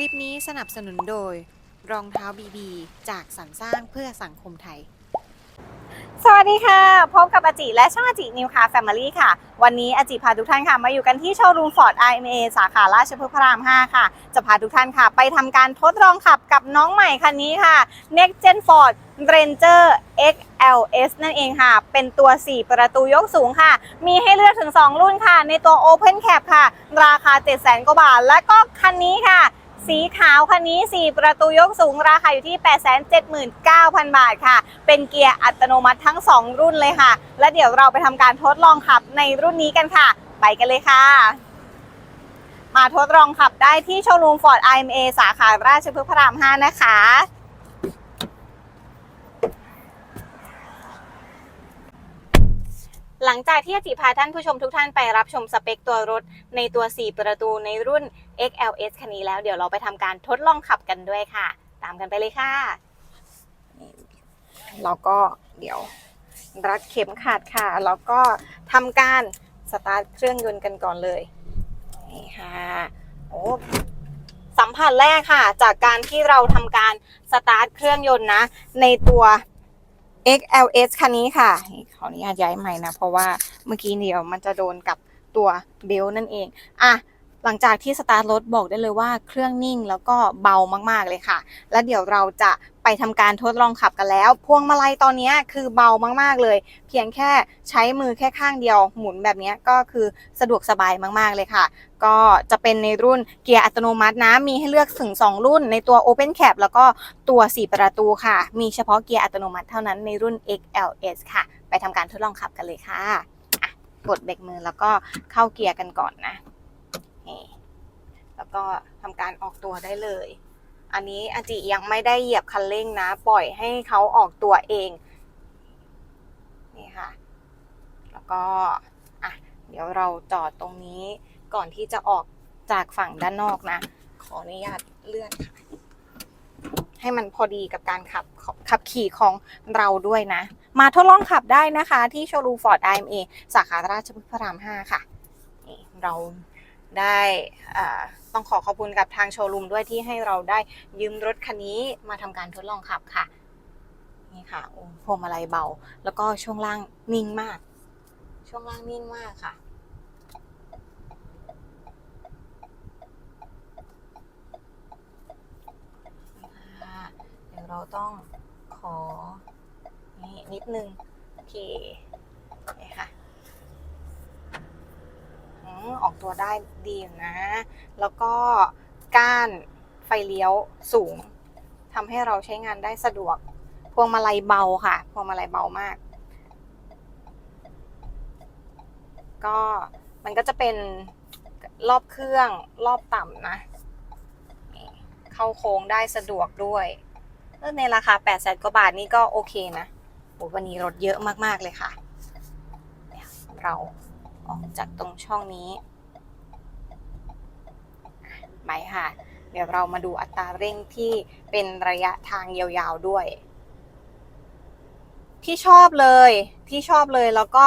ลิปนี้สนับสนุนโดย รองเท้าบีบีจากสรรสร้างเพื่อสังคมไทย สวัสดีค่ะ พบกับอาจิและช่องอาจินิวคาแฟมิลี่ค่ะ วันนี้อาจิพาทุกท่านค่ะ มาอยู่กันที่โชว์รูมฟอร์ด IMA สาขาราชพฤกษ์พระราม 5 ค่ะ จะพาทุกท่านค่ะ ไปทำการทดลองขับกับน้องใหม่คันนี้ค่ะ Next Gen Ford Ranger XLS นั่นเองค่ะ เป็นตัว 4 ประตูยกสูงค่ะ มีให้เลือกถึง 2 รุ่นค่ะ ในตัว Open Cap ค่ะ ราคา 700,000กว่าบาท และก็คันนี้ค่ะ สีขาวคันนี้ 4 ประตูยกสูงราคาอยู่ที่ 879,000 บาทค่ะ เป็นเกียร์อัตโนมัติทั้ง 2 รุ่นเลยค่ะ และเดี๋ยวเราไปทำการทดลองขับในรุ่นนี้กันค่ะ ไปกันเลยค่ะ มาทดลองขับได้ที่โชว์รูม Ford IMA สาขาราชพฤกษ์พระราม 5 นะคะ หลังจากที่อาจิพาท่านผู้ชมทุกท่านไปรับชมสเปคตัวรถในตัว 4 ประตูในรุ่น XLS คันนี้แล้วเดี๋ยวเราไปทำการทดลองขับกันด้วยค่ะ ตามกันไปเลยค่ะแล้วก็เดี๋ยวรัดเข็มขัดค่ะ แล้วก็ทำการสตาร์ทเครื่องยนต์กันก่อนเลยนี่ค่ะโอ้สัมผัสแรกค่ะ จากการที่เราทำการสตาร์ทเครื่องยนต์นะ ในตัว XLS คันนี้ค่ะขออนุญาตย้ายใหม่นะ เพราะว่าเมื่อกี้เดียวมันจะโดนกับตัวเบลนั่นเอง อะ หลังจากที่สตาร์ทรถบอกได้เลยว่าเครื่องนิ่งแล้วก็เบามากๆเลยค่ะ แล้วเดี๋ยวเราจะไปทำการทดลองขับกันแล้ว พวงมาลัยตอนนี้คือเบามากๆเลย เพียงแค่ใช้มือแค่ข้างเดียวหมุนแบบนี้ก็คือสะดวกสบายมากๆเลยค่ะ ก็จะเป็นในรุ่นเกียร์อัตโนมัตินะ มีให้เลือกถึง 2 รุ่น ในตัว Open Cap แล้วก็ตัว 4 ประตูค่ะ มีเฉพาะเกียร์อัตโนมัติเท่านั้นในรุ่น XLS ค่ะ ไปทำการทดลองขับกันเลยค่ะะกดเบรกมือแล้วก็เข้าเกียร์กันก่อนนะแล้วก็ทำการออกตัวได้เลย อันนี้อาจิยังไม่ได้เหยียบคันเร่งนะ ปล่อยให้เขาออกตัวเอง นี่ค่ะ แล้วก็อะเดี๋ยวเราจอดตรงนี้ก่อนที่จะออกจากฝั่งด้านนอกนะ ขออนุญาตเลื่อนค่ะ ให้มันพอดีกับการขับขับขี่ของเราด้วยนะ มาทดลองขับได้นะคะ ที่โชว์รูฟอร์ด IMA สาขาราชพฤกษ์พระราม 5 ค่ะนี่เราได้อ่า ต้องขอขอบคุณกับทางโชว์รูมด้วยที่ให้เราได้ยืมรถคันนี้มาทำการทดลองขับค่ะ นี่ค่ะโอ้พวงมาลัยเบา แล้วก็ช่วงล่างนิ่งมาก ช่วงล่างนิ่งมากค่ะค่ะเดี๋ยวเราต้องขอนี่นิดนึงโอเคนี่ค่ะ อออกตัวได้ดีอยู่นะ แล้วก็ก้านไฟเลี้ยวสูงทำให้เราใช้งานได้สะดวก พวงมาลัยเบาค่ะ พวงมาลัยเบามาก ก็มันก็จะเป็นรอบเครื่องรอบต่ำนะ เข้าโค้งได้สะดวกด้วยในราคา8แสนกว่าบาทนี่ก็โอเคนะโอ้วันนี้รถเยอะมาก ๆ เลยค่ะ เราออกจากตรงช่องนี้ อะไปค่ะ เดี๋ยวเรามาดูอัตราเร่งที่เป็นระยะทางยาวๆด้วย ที่ชอบเลยที่ชอบเลยแล้วก็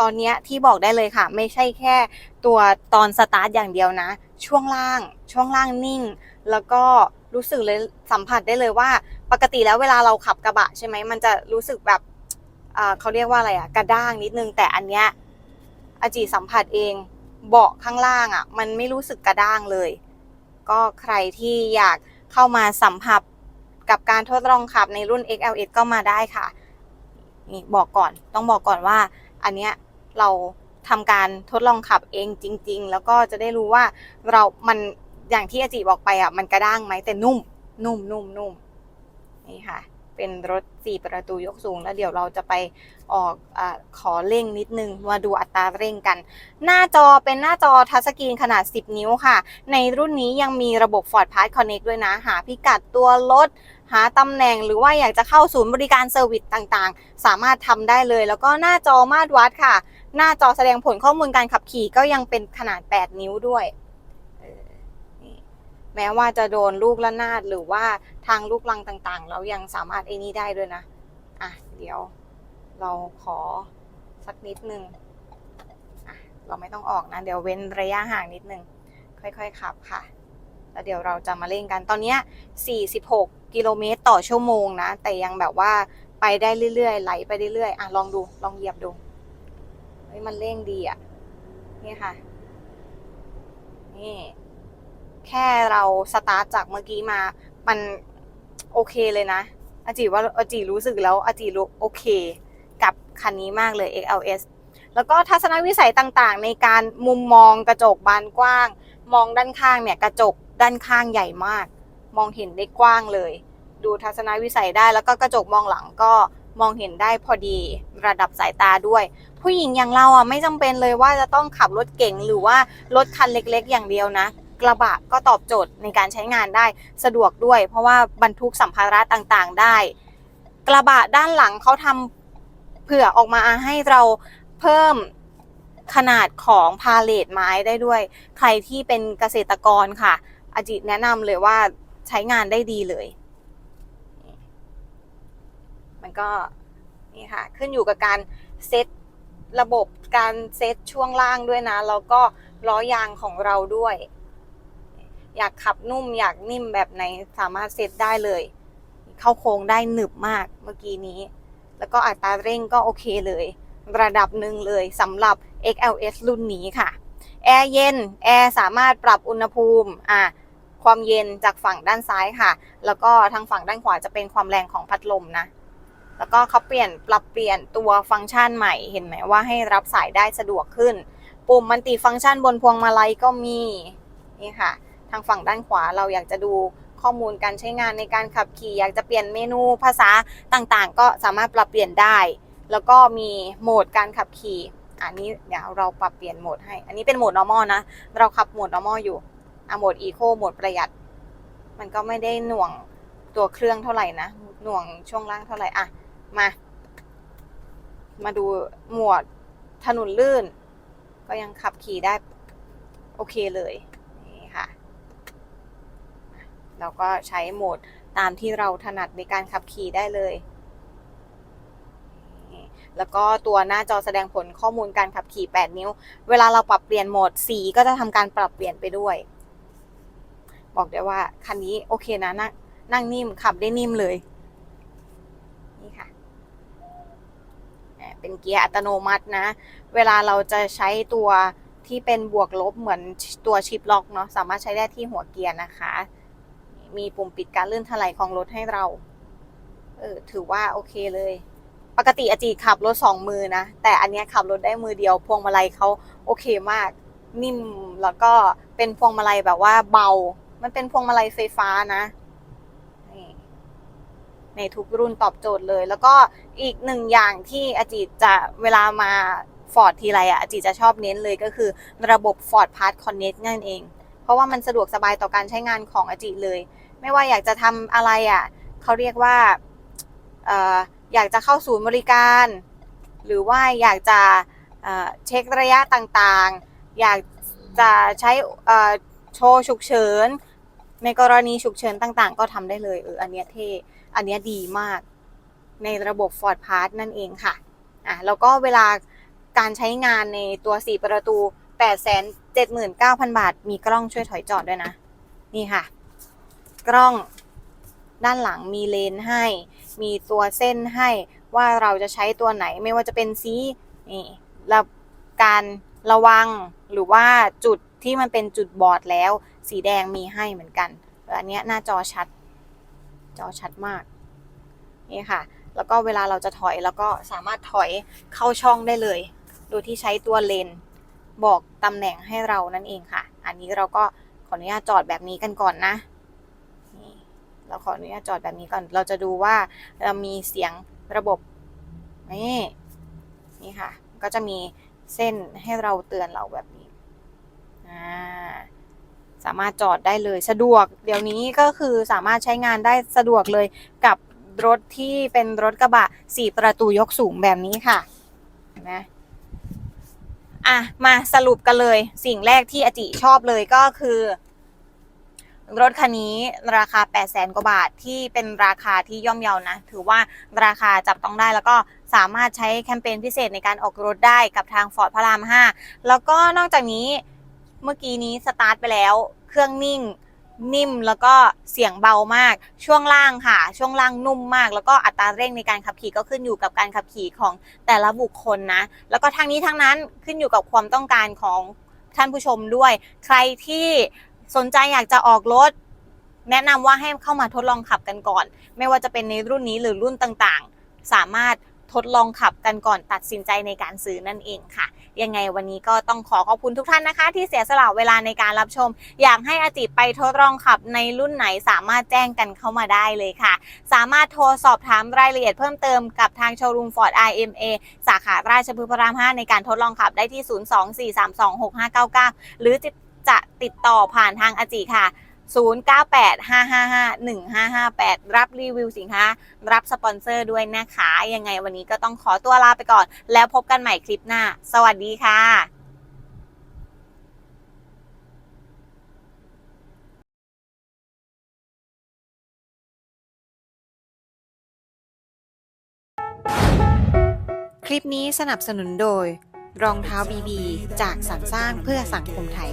ตอนนี้ที่บอกได้เลยค่ะ ไม่ใช่แค่ตัวตอนสตาร์ทอย่างเดียวนะ ช่วงล่าง ช่วงล่างนิ่ง แล้วก็รู้สึกเลยสัมผัสได้เลยว่า ปกติแล้วเวลาเราขับกระบะใช่ไหมมันจะรู้สึกแบบเขาเรียกว่าอะไรอะกระด้างนิดนึง แต่อันเนี้ยอาจีสัมผัสเองเบาะข้างล่างอะมันไม่รู้สึกกระด้างเลย ก็ใครที่อยากเข้ามาสัมผัสกับการทดลองขับในรุ่น XLS ก็มาได้ค่ะนี่บอกก่อนต้องบอกก่อนว่า อันเนี้ยเราทำการทดลองขับเองจริง ๆ แล้วก็จะได้รู้ว่าเรา มันอย่างที่อาจิบอกไปอะ มันกระด้างไหมแต่นุ่ม นุ่มนุ่มนุ่มนี่ค่ะ เป็นรถ 4 ประตูยกสูง แล้วเดี๋ยวเราจะไปออกอขอเร่งนิดนึง มาดูอัตราเร่งกัน หน้าจอเป็นหน้าจอทัชสกรีนขนาด 10 นิ้วค่ะ ในรุ่นนี้ยังมีระบบ Ford Pass Connect ด้วยนะ หาพิกัดตัวรถ หาตำแหน่งหรือว่าอยากจะเข้าศูนย์บริการเซอร์วิสต่างๆ สามารถทำได้เลย แล้วก็หน้าจอมาตรวัดค่ะ หน้าจอแสดงผลข้อมูลการขับขี่ก็ยังเป็นขนาด 8 นิ้วด้วย แม้ว่าจะโดนลูกละนาดหรือว่าทางลูกลังต่างๆ เรายังสามารถไอ้นี้ได้ด้วยนะ อะ เดี๋ยวเราขอสักนิดนึงอะเราไม่ต้องออกนะ เดี๋ยวเว้นระยะห่างนิดนึง ค่อยๆขับค่ะ แล้วเดี๋ยวเราจะมาเล่นกันตอนเนี้ย46 กิโลเมตรต่อชั่วโมงนะ แต่ยังแบบว่าไปได้เรื่อยๆ ไหลไปเรื่อยๆ อะลองดู ลองเหยียบดู เฮ้ยมันเร่งดีอะ นี่ค่ะ นี่ แค่เราสตาร์ทจากเมื่อกี้มา มันโอเคเลยนะ อาจิว่าอาจิรู้สึกแล้วอาจิรู้โอเค กับคันนี้มากเลย XLS แล้วก็ทัศนวิสัยต่างๆ ในการมุมมองกระจกบานกว้าง มองด้านข้างเนี่ยกระจกด้านข้างใหญ่มาก มองเห็นได้กว้างเลย ดูทัศนวิสัยได้แล้วก็กระจกมองหลังก็มองเห็นได้พอดีระดับสายตาด้วย ผู้หญิงอย่างเราอะไม่จำเป็นเลยว่าจะต้องขับรถเก๋งหรือว่ารถคันเล็กๆ อย่างเดียวนะ กระบะก็ตอบโจทย์ในการใช้งานได้สะดวกด้วย เพราะว่าบรรทุกสัมภาระต่างๆได้ กระบะด้านหลังเขาทำเผื่อออกมาให้เราเพิ่มขนาดของพาเลทไม้ได้ด้วย ใครที่เป็นเกษตรกรค่ะ อาจิตแนะนำเลยว่าใช้งานได้ดีเลย มันก็นี่ค่ะ ขึ้นอยู่กับการเซตระบบการเซตช่วงล่างด้วยนะ แล้วก็ล้อยางของเราด้วย อยากขับนุ่มอยากนิ่มแบบไหนสามารถเซตได้เลย เข้าโค้งได้หนึบมากเมื่อกี้นี้ แล้วก็อัตราเร่งก็โอเคเลย ระดับหนึ่งเลยสำหรับ XLS รุ่นนี้ค่ะ แอร์เย็น แอร์สามารถปรับอุณหภูมิอะความเย็นจากฝั่งด้านซ้ายค่ะ แล้วก็ทางฝั่งด้านขวาจะเป็นความแรงของพัดลมนะ แล้วก็เขาเปลี่ยนปรับเปลี่ยนตัวฟังก์ชันใหม่ เห็นไหมว่าให้รับสายได้สะดวกขึ้น ปุ่มมันติฟังก์ชันบนพวงมาลัยก็มี นี่ค่ะ ทางฝั่งด้านขวาเราอยากจะดูข้อมูลการใช้งานในการขับขี่ อยากจะเปลี่ยนเมนูภาษาต่างๆ ก็สามารถปรับเปลี่ยนได้ แล้วก็มีโหมดการขับขี่ อันนี้เดี๋ยวเราปรับเปลี่ยนโหมดให้ อันนี้เป็นโหมด normal นะ เราขับโหมด normal อยู่อะโหมด eco โหมดประหยัด มันก็ไม่ได้หน่วงตัวเครื่องเท่าไหร่นะ หน่วงช่วงล่างเท่าไหร่ อะ มา มาดูหมวดถนนลื่น ก็ยังขับขี่ได้โอเคเลย เราก็ใช้โหมดตามที่เราถนัดในการขับขี่ได้เลย แล้วก็ตัวหน้าจอแสดงผลข้อมูลการขับขี่ 8 นิ้ว เวลาเราปรับเปลี่ยนโหมดสีก็จะทำการปรับเปลี่ยนไปด้วย บอกได้ว่าคันนี้โอเคนะนั่งนั่งนิ่มขับได้นิ่มเลย นี่ค่ะ เป็นเกียร์อัตโนมัตินะ เวลาเราจะใช้ตัวที่เป็นบวกลบเหมือนตัวชิปล็อกเนาะสามารถใช้ได้ที่หัวเกียร์นะคะ มีปุ่มปิดการเลื่อนถลายของรถให้เรา เออ ถือว่าโอเคเลย ปกติอาจีขับรถสองมือนะ แต่อันนี้ขับรถได้มือเดียว พวงมาลัยเขาโอเคมาก นิ่ม แล้วก็เป็นพวงมาลัยแบบว่าเบา มันเป็นพวงมาลัยไฟฟ้านะในทุกรุ่นตอบโจทย์เลย แล้วก็อีกหนึ่งอย่างที่อาจีจะเวลามาฟอร์ดทีไรอะอาจีจะชอบเน้นเลยก็คือระบบ Ford Pass Connect นั่นเอง เพราะว่ามันสะดวกสบายต่อการใช้งานของอจิเลย ไม่ว่าอยากจะทำอะไรอะเขาเรียกว่าเอ่ออยากจะเข้าศูนย์บริการ หรือว่าอยากจะเอ่อเช็คระยะต่างๆ อยากจะใช้เอ่อโชว์ฉุกเฉิน ในกรณีฉุกเฉินต่างๆ ก็ทำได้เลยเอออันเนี้ยเท่อันเนี้ยดีมาก ในระบบ Ford Pass นั่นเองค่ะอะ แล้วก็เวลาการใช้งานในตัว 4 ประตู 879,000 บาท มีกล้องช่วยถอยจอดด้วยนะ นี่ค่ะ กล้องด้านหลังมีเลนให้ มีตัวเส้นให้ว่าเราจะใช้ตัวไหนไม่ว่าจะเป็นสีนี่ระการระวังหรือว่าจุดที่มันเป็นจุดบอดแล้ว สีแดงมีให้เหมือนกันอันนี้หน้าจอชัด จอชัดมาก นี่ค่ะ แล้วก็เวลาเราจะถอยแล้วก็สามารถถอยเข้าช่องได้เลย โดยที่ใช้ตัวเลน บอกตำแหน่งให้เรานั่นเองค่ะ อันนี้เราก็ขออนุญาตจอดแบบนี้กันก่อนนะนี่เราขออนุญาตจอดแบบนี้ก่อน เราจะดูว่าเรามีเสียงระบบนี่นี่ค่ะ ก็จะมีเส้นให้เราเตือนเราแบบนี้อ่าสามารถจอดได้เลยสะดวก เดี๋ยวนี้ก็คือสามารถใช้งานได้สะดวกเลยกับรถที่เป็นรถกระบะสี่ประตูยกสูงแบบนี้ค่ะเห็นไหม อะมาสรุปกันเลย สิ่งแรกที่อจิชอบเลยก็คือ รถคันนี้ราคา 8 0 0แสนกว่าบาทที่เป็นราคาที่ย่อมเยานะ ถือว่าราคาจับต้องได้แล้วก็สามารถใช้แคมเปญพิเศษในการออกรถได้กับทาง Ford พระราม 5 แล้วก็นอกจากนี้เมื่อกี้นี้สตาร์ทไปแล้ว เครื่องนิ่ง นิ่มแล้วก็เสียงเบามาก ช่วงล่างค่ะ ช่วงล่างนุ่มมาก แล้วก็อัตราเร่งในการขับขี่ก็ขึ้นอยู่กับการขับขี่ของแต่ละบุคคลนะ แล้วก็ทางนี้ทั้งนั้นขึ้นอยู่กับความต้องการของท่านผู้ชมด้วย ใครที่สนใจอยากจะออกรถ แนะนำว่าให้เข้ามาทดลองขับกันก่อน ไม่ว่าจะเป็นในรุ่นนี้หรือรุ่นต่างๆ สามารถ ทดลองขับกันก่อนตัดสินใจในการซื้อนั่นเองค่ะ ยังไงวันนี้ก็ต้องขอขอบคุณทุกท่านนะคะ ที่เสียสละเวลาในการรับชม อยากให้อาจิไปทดลองขับในรุ่นไหนสามารถแจ้งกันเข้ามาได้เลยค่ะ สามารถโทรสอบถามรายละเอียดเพิ่มเติมกับทางโชว์รูมฟอร์ด IMA สาขาราชพฤกษ์พระราม 5 ในการทดลองขับได้ที่ 024326599 หรือจะติดต่อผ่านทางอาจิค่ะ 0985551558 รับรีวิวสินค้า รับสปอนเซอร์ด้วยนะคะ ยังไงวันนี้ก็ต้องขอตัวลาไปก่อน แล้วพบกันใหม่คลิปหน้า สวัสดีค่ะคลิปนี้สนับสนุนโดย รองเท้าบีบี จากสรรสร้างเพื่อสังคมไทย